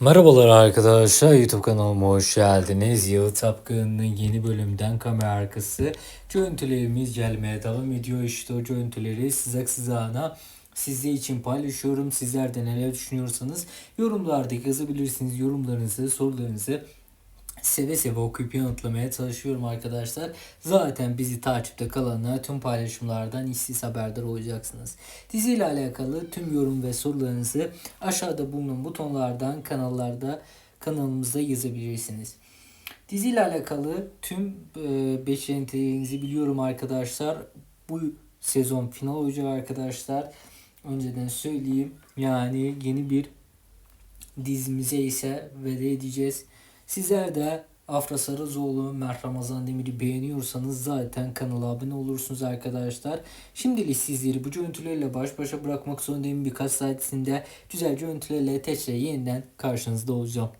Merhabalar arkadaşlar YouTube kanalıma hoş geldiniz. Yağı Tapkın'ın yeni bölümden kamera arkası görüntülerimiz gelmeye devam ediyor. İşte o görüntüleri sıcak sıcağına sizler için paylaşıyorum. Sizler de neler düşünüyorsanız yorumlarda yazabilirsiniz. Yorumlarınızı, sorularınızı seve seve okuyup yanıtlamaya çalışıyorum arkadaşlar. Zaten bizi takipte kalanlar tüm paylaşımlardan işsiz haberdar olacaksınız. Diziyle alakalı tüm yorum ve sorularınızı aşağıda bulunan butonlardan kanallarda kanalımızda yazabilirsiniz. Diziyle alakalı tüm e, beklentilerinizi biliyorum arkadaşlar. Bu sezon final olacak arkadaşlar. Önceden söyleyeyim. Yani yeni bir dizimize ise veda edeceğiz. Sizler de Afra Sarızoğlu, Mert Ramazan Demir'i beğeniyorsanız zaten kanala abone olursunuz arkadaşlar. Şimdilik sizleri bu görüntülerle baş başa bırakmak zorundayım. Birkaç saat içinde güzel görüntülerle tekrar yeniden karşınızda olacağım.